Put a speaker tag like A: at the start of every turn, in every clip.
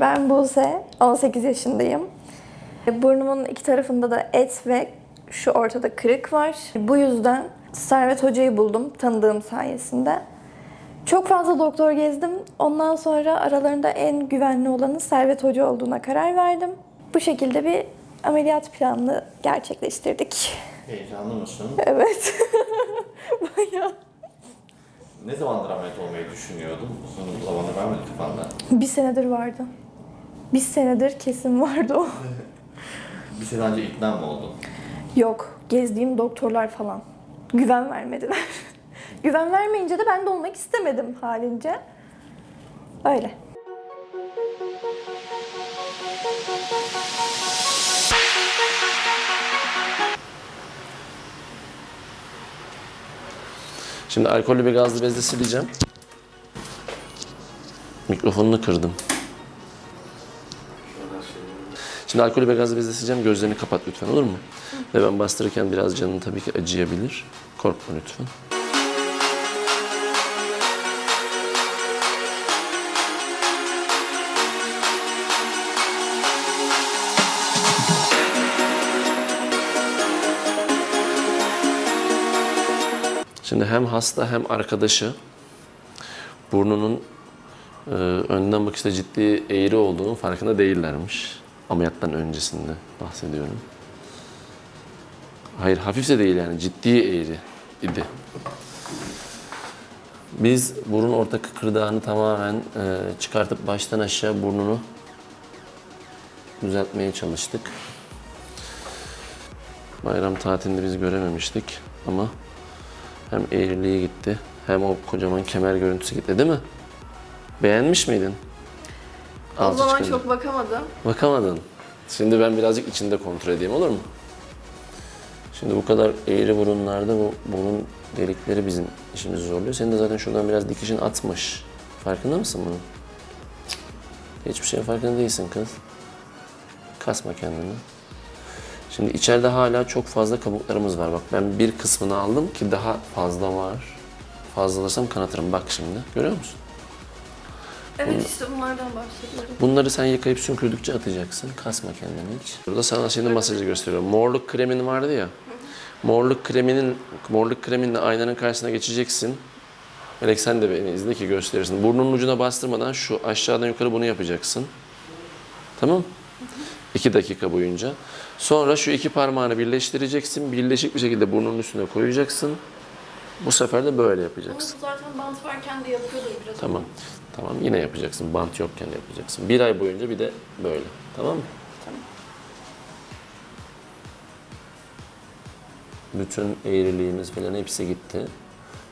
A: Ben Buse, 18 yaşındayım. Burnumun iki tarafında da et ve şu ortada kırık var. Bu yüzden Servet Hoca'yı buldum tanıdığım sayesinde. Çok fazla doktor gezdim. Ondan sonra aralarında en güvenli olanın Servet Hoca olduğuna karar verdim. Bu şekilde bir ameliyat planını gerçekleştirdik.
B: Heyecanlı mısın?
A: Evet. Bayağı.
B: Ne zamandır ameliyat olmayı düşünüyordun? Uzun zamandır var mıydı kafanda?
A: Bir senedir vardı. Bir senedir kesin vardı o.
B: Bir sene önce ikna mı oldun?
A: Yok, gezdiğim doktorlar falan. Güven vermediler. Güven vermeyince de ben de olmak istemedim halince. Öyle.
C: Şimdi alkollü bir gazlı bezle sileceğim. Mikrofonunu kırdım. Şimdi alkollü bir gazlı bezle sileceğim. Gözlerini kapat lütfen olur mu? Ve ben bastırırken biraz canın tabii ki acıyabilir. Korkma lütfen. Şimdi hem hasta hem arkadaşı burnunun e, önden bakışta ciddi eğri olduğunun farkında değillermiş. Ameliyattan öncesinde bahsediyorum. Hayır hafif de değil yani ciddi eğri idi. Biz burun orta kıkırdağını tamamen e, çıkartıp baştan aşağı burnunu düzeltmeye çalıştık. Bayram tatilinde biz görememiştik ama hem eğriliği gitti hem o kocaman kemer görüntüsü gitti değil mi? Beğenmiş miydin?
A: O zaman
C: çıkınca.
A: çok bakamadım.
C: Bakamadın. Şimdi ben birazcık içinde kontrol edeyim olur mu? Şimdi bu kadar eğri burunlarda bu burun delikleri bizim işimizi zorluyor. Senin de zaten şuradan biraz dikişin atmış. Farkında mısın bunun? Hiçbir şeyin farkında değilsin kız. Kasma kendini. Şimdi içeride hala çok fazla kabuklarımız var. Bak ben bir kısmını aldım ki daha fazla var. Fazlalasam kanatırım. Bak şimdi. Görüyor musun?
A: Evet işte bunlardan bahsediyorum.
C: Bunları sen yıkayıp sümkürdükçe atacaksın. Kasma kendini hiç. Burada sana şimdi masajı gösteriyorum. Morluk kremin vardı ya. Morluk kreminin morluk kreminle aynanın karşısına geçeceksin. Melek sen de beni izle ki gösterirsin. Burnunun ucuna bastırmadan şu aşağıdan yukarı bunu yapacaksın. Tamam? İki dakika boyunca. Sonra şu iki parmağını birleştireceksin. Birleşik bir şekilde burnunun üstüne koyacaksın. Bu sefer de böyle yapacaksın.
A: zaten bant varken de yapıyordum biraz.
C: Tamam. Tamam yine yapacaksın. Bant yokken yapacaksın. Bir ay boyunca bir de böyle. Tamam mı?
A: Tamam.
C: Bütün eğriliğimiz falan hepsi gitti.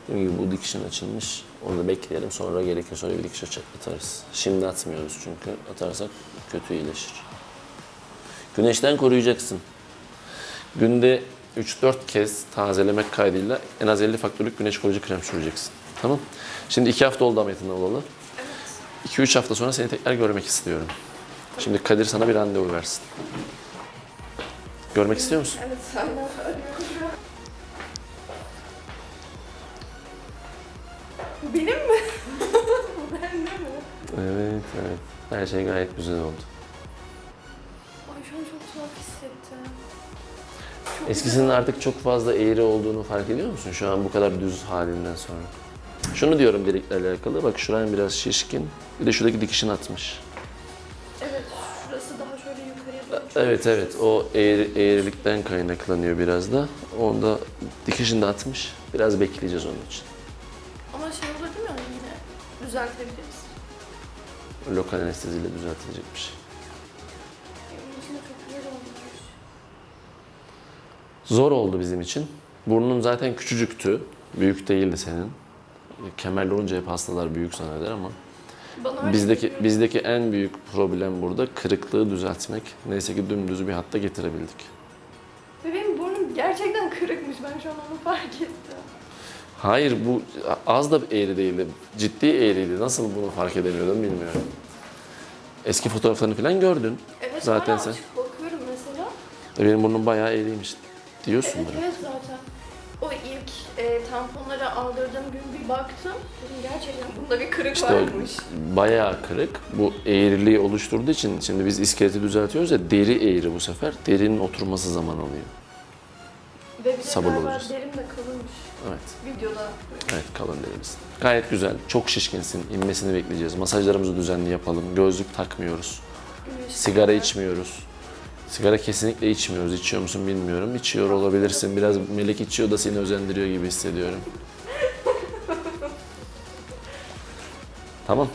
C: Dediğim gibi bu dikişin açılmış. Onu da bekleyelim. Sonra gerekirse sonra bir dikiş atarız. Şimdi atmıyoruz çünkü atarsak kötü iyileşir. Güneşten koruyacaksın. Günde 3-4 kez tazelemek kaydıyla en az 50 faktörlük güneş koruyucu krem süreceksin. Tamam. Şimdi 2 hafta oldu ameliyatından olalı. 2-3 hafta sonra seni tekrar görmek istiyorum. Şimdi Kadir sana bir randevu versin. Görmek istiyor musun?
A: Evet, aynen Benim mi? Bende mi?
C: Evet, evet. Her şey gayet güzel oldu.
A: Ay şu an çok tuhaf hissettim.
C: Eskisinin artık çok fazla eğri olduğunu fark ediyor musun? Şu an bu kadar düz halinden sonra. Şunu diyorum deliklerle alakalı. Bak şuran biraz şişkin. Bir de şuradaki dikişin atmış.
A: Evet, şurası daha şöyle yukarıya doğru.
C: Evet evet o eğri, eğrilikten kaynaklanıyor biraz da. Onda dikişini de atmış. Biraz bekleyeceğiz onun için.
A: Ama şey olur değil mi? Yine düzeltebiliriz.
C: Lokal anesteziyle düzeltilecek bir şey.
A: Benim için de çok güzel olmuş.
C: Zor oldu bizim için. Burnun zaten küçücüktü. Büyük değildi senin. Kemerli olunca hep hastalar büyük zanneder ama bizdeki bizdeki en büyük problem burada kırıklığı düzeltmek. Neyse ki dümdüz bir hatta getirebildik.
A: Ve benim burnum gerçekten kırıkmış. Ben şu an onu fark ettim.
C: Hayır bu az da eğri değildi. Ciddi eğriydi. Nasıl bunu fark edemiyordum bilmiyorum. Eski fotoğraflarını falan gördün.
A: Evet,
C: Zaten sen.
A: bakıyorum mesela.
C: Benim burnum bayağı eğriymiş diyorsun
A: Evet,
C: bana.
A: evet zaten. O ilk e, tamponları aldırdığım gün bir baktım. Dedim gerçekten bunda bir kırık
C: İşte
A: varmış.
C: bayağı kırık. Bu eğriliği oluşturduğu için şimdi biz iskeleti düzeltiyoruz ya deri eğri bu sefer. Derinin oturması zaman alıyor.
A: Ve bir de
C: sabırlı
A: galiba
C: olacağız.
A: derim de kalınmış.
C: Evet.
A: Videoda.
C: Evet kalın derimiz. Gayet güzel. Çok şişkinsin. İnmesini bekleyeceğiz. Masajlarımızı düzenli yapalım. Gözlük takmıyoruz. Sigara içmiyoruz. Sigara kesinlikle içmiyoruz. İçiyor musun bilmiyorum. İçiyor olabilirsin. Biraz melek içiyor da seni özendiriyor gibi hissediyorum. tamam.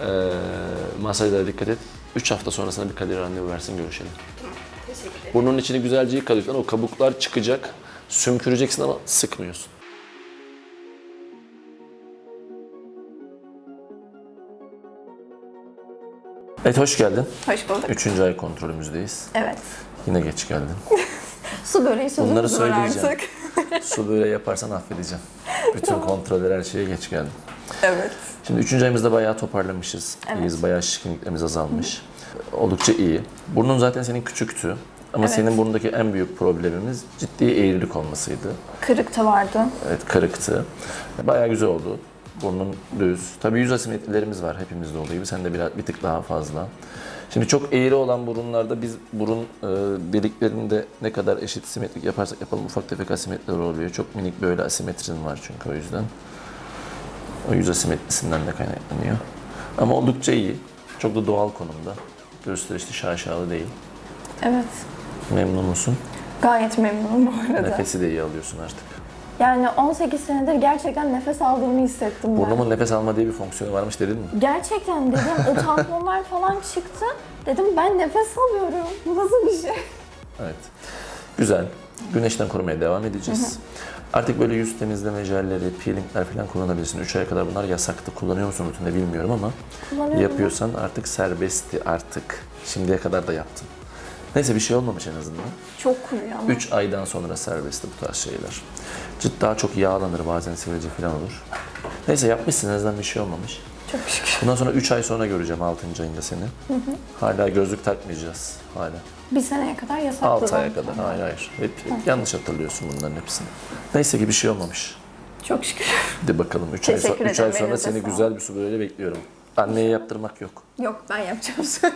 C: Ee, masajlara dikkat et. 3 hafta sonrasında bir Kadir randevu versin görüşelim.
A: Teşekkür ederim.
C: Burnun içini güzelce yıkadıktan o kabuklar çıkacak. Sümküreceksin ama sıkmıyorsun. Evet hoş geldin.
A: Hoş bulduk.
C: Üçüncü ay kontrolümüzdeyiz.
A: Evet.
C: Yine geç geldin.
A: Su böreği sözümüz
C: Bunları
A: var
C: söyleyeceğim.
A: artık.
C: Su böyle yaparsan affedeceğim. Bütün kontroller her şeye geç geldin.
A: Evet.
C: Şimdi üçüncü ayımızda bayağı toparlamışız.
A: Evet.
C: İyiyiz, bayağı şişkinliklerimiz azalmış. Oldukça iyi. Burnun zaten senin küçüktü. Ama
A: Evet.
C: senin burnundaki en büyük problemimiz ciddi eğrilik olmasıydı.
A: Kırık da vardı.
C: Evet kırıktı. Bayağı güzel oldu. Burnun düz. Tabii yüz asimetrilerimiz var hepimizde olduğu gibi. Sende biraz bir tık daha fazla. Şimdi çok eğri olan burunlarda biz burun e, deliklerinde ne kadar eşit simetrik yaparsak yapalım ufak tefek asimetriler oluyor. Çok minik böyle asimetrin var çünkü o yüzden. O yüz asimetrisinden de kaynaklanıyor. Ama oldukça iyi. Çok da doğal konumda. Gösterişli şaşalı değil.
A: Evet.
C: Memnun musun?
A: Gayet memnunum bu arada.
C: Nefesi de iyi alıyorsun artık.
A: Yani 18 senedir gerçekten nefes aldığımı hissettim ben.
C: Burnumun nefes alma diye bir fonksiyonu varmış dedin mi?
A: Gerçekten dedim o tamponlar falan çıktı. Dedim ben nefes alıyorum. Bu nasıl bir şey?
C: Evet. Güzel. Güneşten korumaya devam edeceğiz. Artık böyle yüz temizleme jelleri, peelingler falan kullanabilirsin. 3 aya kadar bunlar yasaktı. Kullanıyor musun rutinde bilmiyorum ama yapıyorsan artık serbestti artık. Şimdiye kadar da yaptın. Neyse bir şey olmamış en azından.
A: Çok kuruyor ama.
C: 3 aydan sonra serbestti bu tarz şeyler. Cilt daha çok yağlanır bazen sivilce falan olur. Neyse yapmışsın en azından bir şey olmamış.
A: Çok şükür.
C: Bundan sonra 3 ay sonra göreceğim 6. ayında seni. Hala gözlük takmayacağız hala.
A: Bir seneye kadar yasaktı.
C: 6 aya kadar. Hayır hayır. Hep, hep yanlış hatırlıyorsun bunların hepsini. Neyse ki bir şey olmamış.
A: Çok şükür.
C: Hadi bakalım 3 ay,
A: Teşekkür
C: so- üç ay
A: ederim,
C: sonra
A: elinize
C: seni
A: sağlık.
C: güzel bir su böyle bekliyorum. Anneye yaptırmak yok.
A: Yok ben yapacağım söz.